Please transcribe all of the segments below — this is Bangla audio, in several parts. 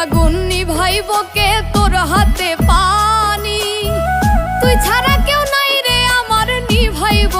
আগুন নিভাই বকে তোর হাতে পানি। তুই ছাড়া কেউ নাই রে আমার নিভাইব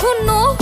şunu